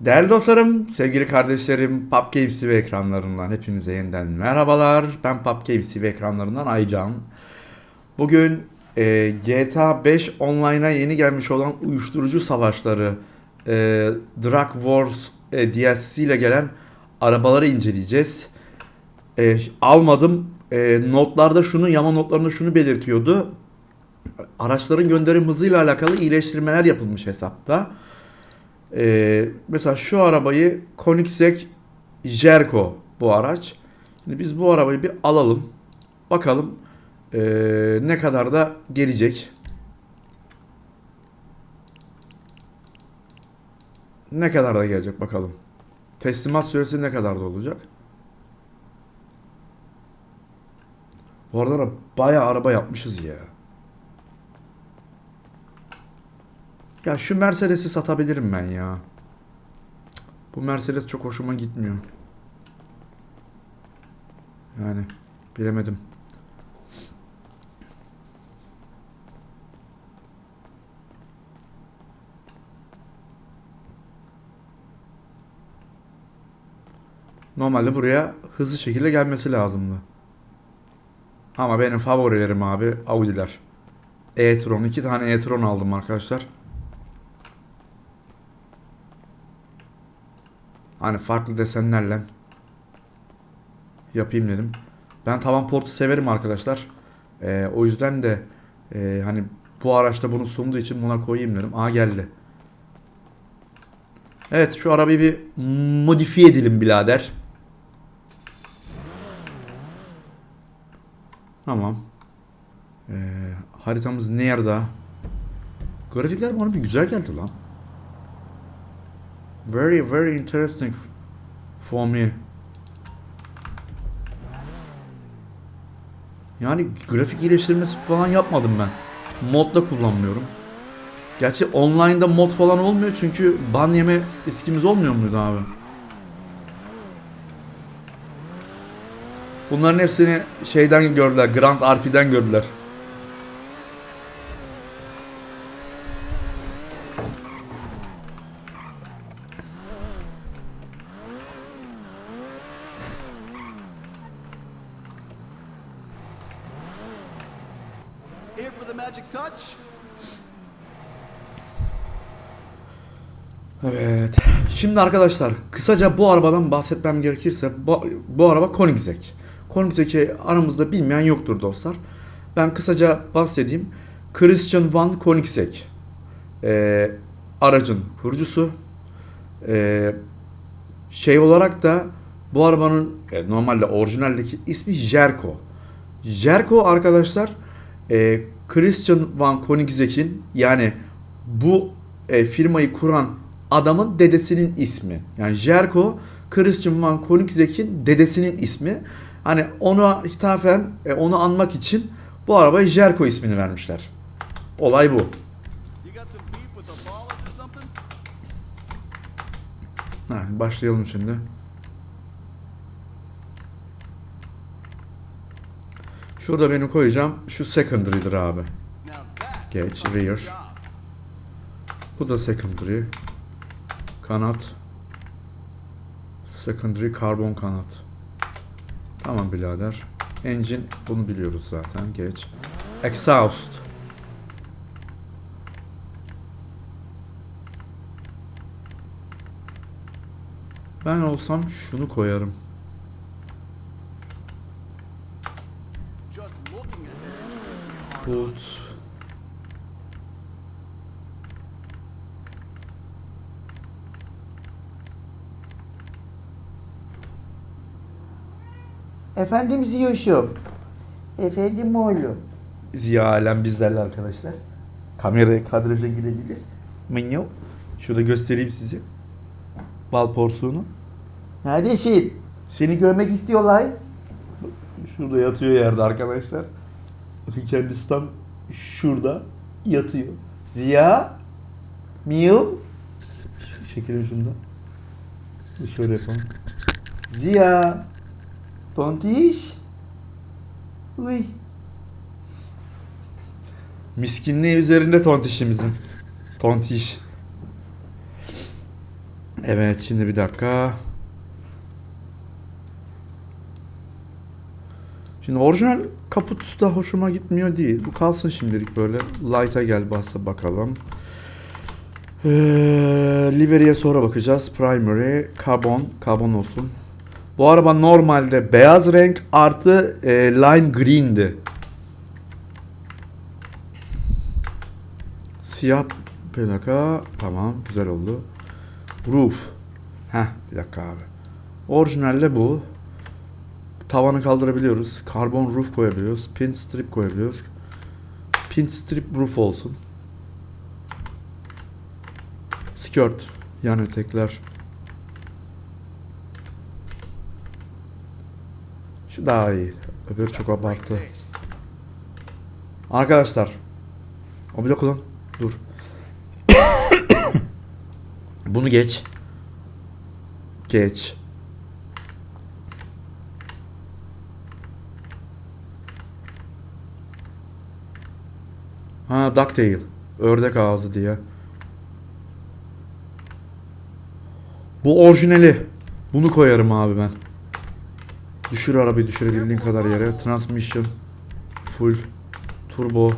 Değerli dostlarım, sevgili kardeşlerim, Pub Games TV ekranlarından hepinize yeniden merhabalar. Ben Pub Games TV ekranlarından Aycan. Bugün e, GTA 5 online'a yeni gelmiş olan uyuşturucu savaşları, e, Drug Wars e, DLC ile gelen arabaları inceleyeceğiz. E, almadım. E, notlarda şunu, yama notlarında şunu belirtiyordu. Araçların gönderim hızıyla alakalı iyileştirmeler yapılmış hesapta. Ee, mesela şu arabayı Koenigsegg Jerko bu araç. Şimdi biz bu arabayı bir alalım. Bakalım ee, ne kadar da gelecek. Ne kadar da gelecek bakalım. Teslimat süresi ne kadar da olacak. Bu arada da bayağı araba yapmışız ya. Ya şu Mercedes'i satabilirim ben ya. Bu Mercedes çok hoşuma gitmiyor. Yani bilemedim. Normalde buraya hızlı şekilde gelmesi lazımdı. Ama benim favorilerim abi Audi'ler. e-tron. iki tane e-tron aldım arkadaşlar. Hani farklı desenlerle yapayım dedim. Ben tavan portu severim arkadaşlar. Ee, o yüzden de e, hani bu araçta bunu sunduğu için buna koyayım dedim. Aa geldi. Evet şu arabayı bir modifiye edelim birader. Tamam. Ee, haritamız nerede? Grafikler bana bir güzel geldi lan. Very very interesting for me. Yani grafik iyileştirmesi falan yapmadım ben. Modda kullanmıyorum. Gerçi online'da mod falan olmuyor çünkü ban yeme riskimiz olmuyor muydu abi? Bunların hepsini şeyden gördüler. Grand RP'den gördüler. Magic touch. Evet. Şimdi arkadaşlar kısaca bu arabadan bahsetmem gerekirse bu, bu araba Koenigsegg. Koenigsegg'i aramızda bilmeyen yoktur dostlar. Ben kısaca bahsedeyim. Christian van Koenigsegg ee, aracın kurucusu. Ee, şey olarak da bu arabanın e, normalde orijinaldeki ismi Jerko. Jerko arkadaşlar e, Christian van Koenigsegg'in yani bu e, firmayı kuran adamın dedesinin ismi. Yani Jerko Christian van Koenigsegg'in dedesinin ismi. Hani ona hitafen e, onu anmak için bu arabaya Jerko ismini vermişler. Olay bu. Ha, başlayalım şimdi. Şurada beni koyacağım. Şu secondary'dir abi. Geç, rear. Bu da secondary. Kanat. Secondary karbon kanat. Tamam birader. Engine bunu biliyoruz zaten. Geç. Exhaust. Ben olsam şunu koyarım. Put. Efendim Ziyoş'um. Efendim oğlum. Ziya Alem bizlerle arkadaşlar. Kamera kadraja girebilir. Minyo. Şurada göstereyim size. Bal porsuğunu. Neredesin? Seni görmek istiyorlar. Şurada yatıyor yerde arkadaşlar. Bakın kendisi şurada yatıyor. Ziya. Şu- Çekelim şunu da. Şöyle yapalım. Ziya. Tontiş. Uy. Miskinliği üzerinde tontişimizin. Tontiş. Evet şimdi bir dakika. Şimdi orijinal kaput da hoşuma gitmiyor değil. Bu kalsın şimdilik böyle. Light'a gel bassa bakalım. Ee, livery'e sonra bakacağız. Primary, karbon, karbon olsun. Bu araba normalde beyaz renk artı e, lime green'di. Siyah plaka. Tamam güzel oldu. Roof. Heh bir dakika abi. Orijinalde bu. Tavanı kaldırabiliyoruz. Karbon roof koyabiliyoruz. Pin strip koyabiliyoruz. Pin strip roof olsun. Skirt. Yan etekler. Şu daha iyi. Öbürü çok abarttı. Arkadaşlar. O bir dokunun. Dur. Bunu geç. Geç. Ha ducktail. Ördek ağzı diye. Bu orijinali. Bunu koyarım abi ben. Düşür arabayı düşürebildiğin kadar yere. Transmission. Full. Turbo.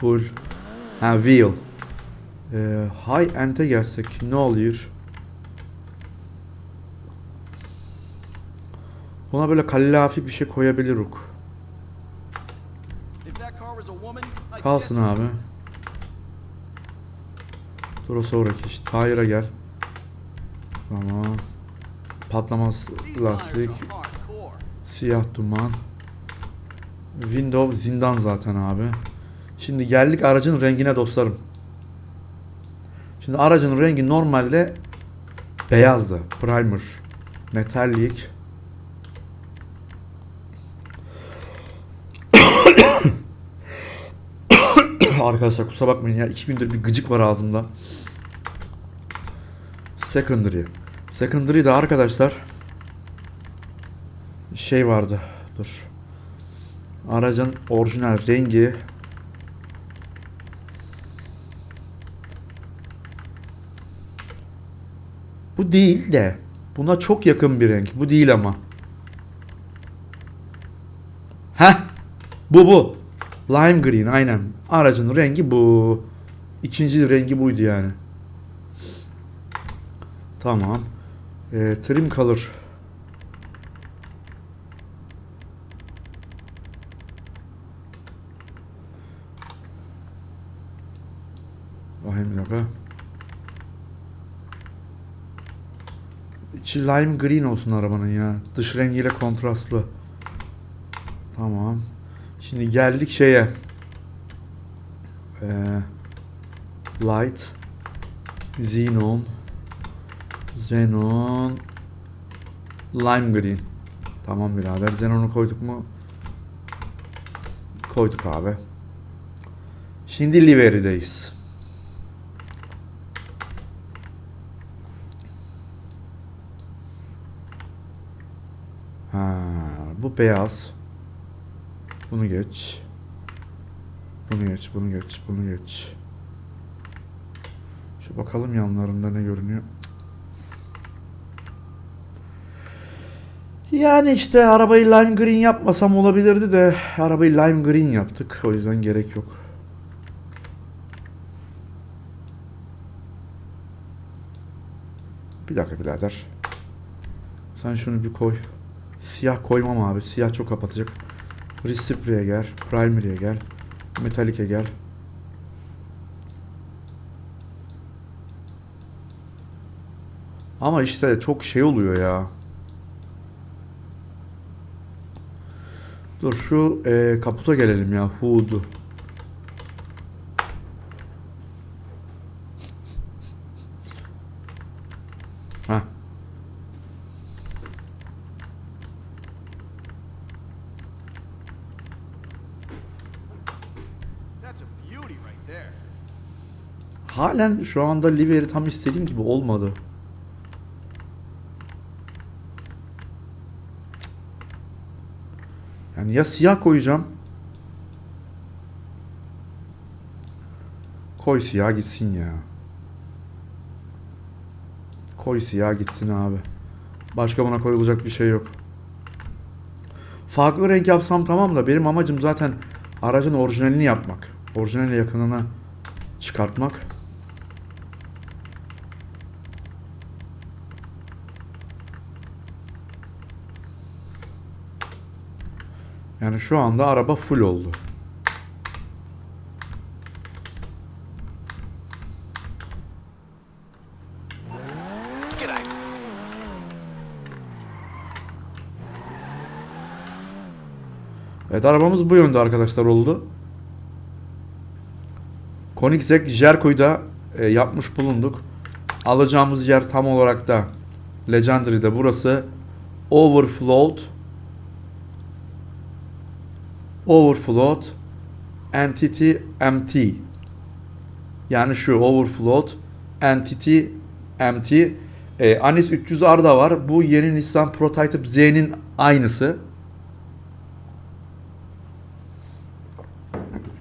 Full. Ha wheel. Ee, high end'e gelsek ne oluyor? Buna böyle kallafi bir şey koyabiliriz. Kalsın abi. Dur o sonraki iş. Tire'a gel. Tamam. Patlamaz lastik. Siyah duman. Window zindan zaten abi. Şimdi geldik aracın rengine dostlarım. Şimdi aracın rengi normalde beyazdı. Primer. Metallic. Arkadaşlar kusura bakmayın ya. iki gündür bir gıcık var ağzımda. Secondary. Secondary de arkadaşlar şey vardı. Dur. Aracın orijinal rengi Bu değil de buna çok yakın bir renk. Bu değil ama. Heh. Bu bu. Lime green aynen. Aracın rengi bu. İkinci rengi buydu yani. Tamam. Ee, trim color. Bakayım bir dakika. İçi lime green olsun arabanın ya. Dış rengiyle kontrastlı. Tamam. Şimdi geldik şeye. Ee, light. Xenon. Xenon. Lime green. Tamam birader. Xenon'u koyduk mu? Koyduk abi. Şimdi livery'deyiz. Ha, bu beyaz. Bunu geç. Bunu geç, bunu geç, bunu geç. Şu bakalım yanlarında ne görünüyor. Yani işte arabayı lime green yapmasam olabilirdi de arabayı lime green yaptık. O yüzden gerek yok. Bir dakika birader. Sen şunu bir koy. Siyah koymam abi. Siyah çok kapatacak. Recipro'ya gel. Primary'e gel. Metallic'e gel. Ama işte çok şey oluyor ya. Dur şu e, kaputa gelelim ya. Hood. Halen şu anda livery tam istediğim gibi olmadı. Yani ya siyah koyacağım. Koy siyah gitsin ya. Koy siyah gitsin abi. Başka buna koyulacak bir şey yok. Farklı renk yapsam tamam da benim amacım zaten aracın orijinalini yapmak. Orijinal yakınına çıkartmak. Yani şu anda araba full oldu. Evet arabamız bu yönde arkadaşlar oldu. Koenigsegg Jerko'yu e, yapmış bulunduk. Alacağımız yer tam olarak da Legendary'de burası. Overflowed Overflowed Entity Empty yani şu Overflowed Entity Empty e, Anis 300R da var. Bu yeni Nissan Prototype Z'nin aynısı.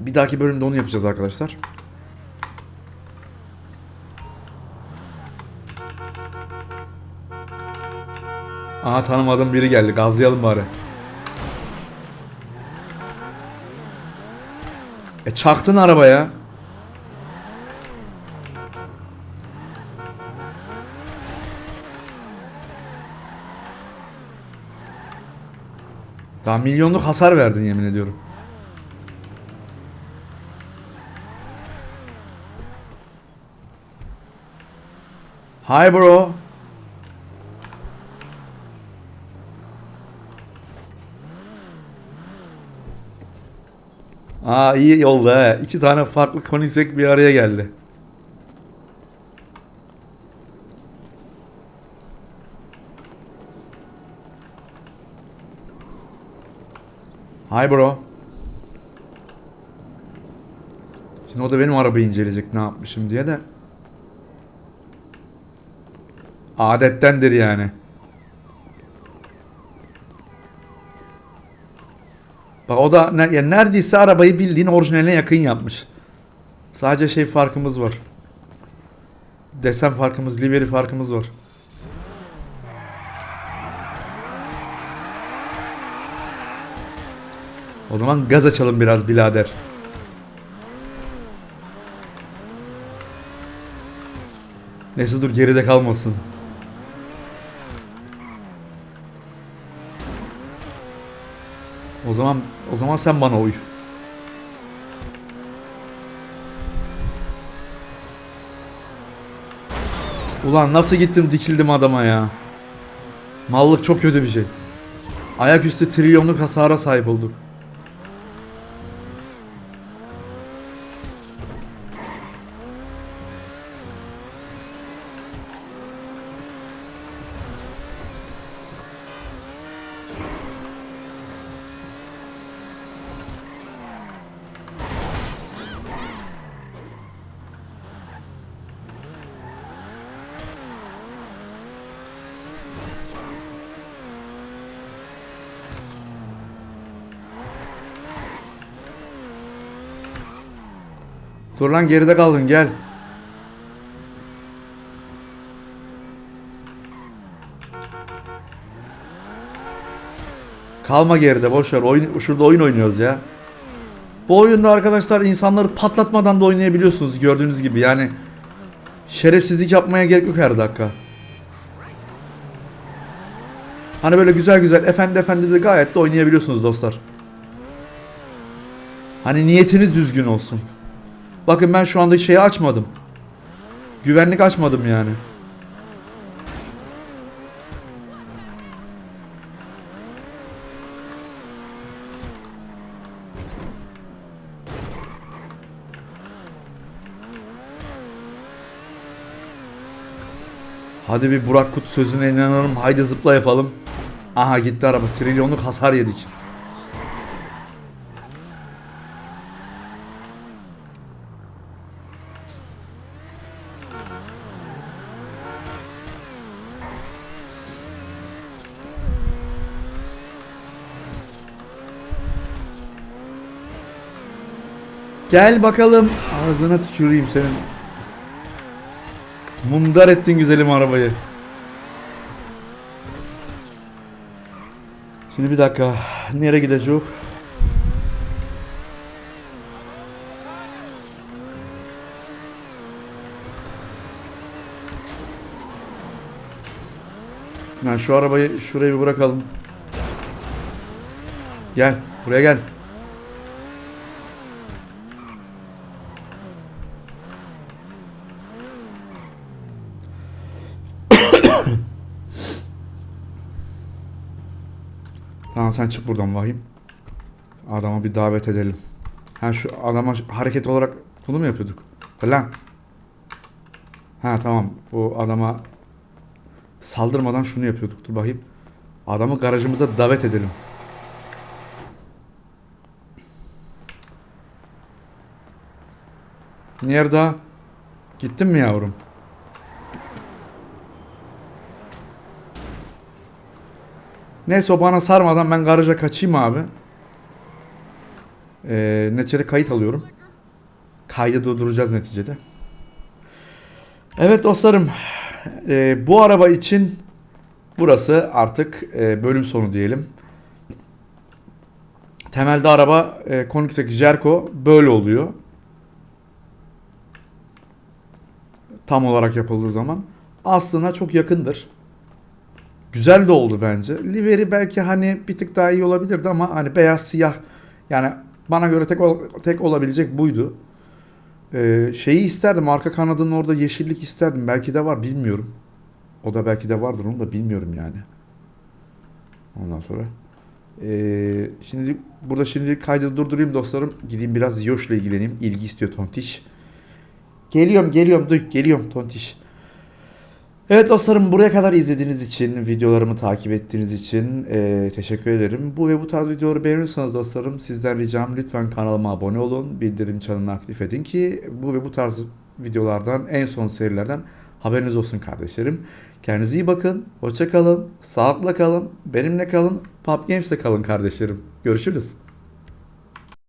Bir dahaki bölümde onu yapacağız arkadaşlar. Aha tanımadığım biri geldi. Gazlayalım bari. E çaktın arabaya. Daha milyonluk hasar verdin yemin ediyorum. Hi bro. Aa iyi yolda he. İki tane farklı Koenigsegg bir araya geldi. Hi bro. Şimdi o da benim arabayı inceleyecek ne yapmışım diye de. Adettendir yani. Bak o da ne, yani neredeyse arabayı bildiğin orijinaline yakın yapmış. Sadece şey farkımız var. Desen farkımız, livery farkımız var. O zaman gaz açalım biraz birader. Neyse dur geride kalmasın. O zaman o zaman sen bana uy. Ulan nasıl gittim dikildim adama ya. Mallık çok kötü bir şey. Ayaküstü trilyonluk hasara sahip olduk. Dur lan geride kaldın gel. Kalma geride boş ver. Oyun, şurada oyun oynuyoruz ya. Bu oyunda arkadaşlar insanları patlatmadan da oynayabiliyorsunuz gördüğünüz gibi. Yani şerefsizlik yapmaya gerek yok her dakika. Hani böyle güzel güzel efendi efendi de gayet de oynayabiliyorsunuz dostlar. Hani niyetiniz düzgün olsun. Bakın ben şu anda şeyi açmadım. Güvenlik açmadım yani. Hadi bir Burak Kut sözüne inanalım. Haydi zıpla yapalım. Aha gitti araba. Trilyonluk hasar yedik. Gel bakalım. Ağzına tüküreyim senin. Mundar ettin güzelim arabayı. Şimdi bir dakika. Nereye gideceğiz? Yani şu arabayı şuraya bir bırakalım. Gel. Buraya gel. Sen çık buradan vahim. Adama bir davet edelim. Ha şu adama hareket olarak bunu mu yapıyorduk? Lan. Ha tamam. Bu adama saldırmadan şunu yapıyorduk. Dur bakayım. Adamı garajımıza davet edelim. Nerede? Gittin mi yavrum? Neyse o bana sarmadan ben garaja kaçayım abi. Ee, neticede kayıt alıyorum. Kaydı durduracağız neticede. Evet dostlarım. ee, bu araba için burası artık ee, bölüm sonu diyelim. Temelde araba e, Koenigsegg Jerko böyle oluyor. Tam olarak yapıldığı zaman. Aslına çok yakındır. Güzel de oldu bence. Liveri belki hani bir tık daha iyi olabilirdi ama hani beyaz siyah yani bana göre tek ol- tek olabilecek buydu. Ee, şeyi isterdim arka kanadının orada yeşillik isterdim. Belki de var bilmiyorum. O da belki de vardır onu da bilmiyorum yani. Ondan sonra. Ee, şimdi burada şimdi kaydı durdurayım dostlarım. Gideyim biraz Yoş'la ilgileneyim. İlgi istiyor Tontiş. Geliyorum geliyorum duy geliyorum Tontiş. Evet dostlarım buraya kadar izlediğiniz için, videolarımı takip ettiğiniz için eee, teşekkür ederim. Bu ve bu tarz videoları beğeniyorsanız dostlarım sizden ricam lütfen kanalıma abone olun. Bildirim çanını aktif edin ki bu ve bu tarz videolardan en son serilerden haberiniz olsun kardeşlerim. Kendinize iyi bakın, hoşça kalın, sağlıkla kalın, benimle kalın, Pub Games'te kalın kardeşlerim. Görüşürüz.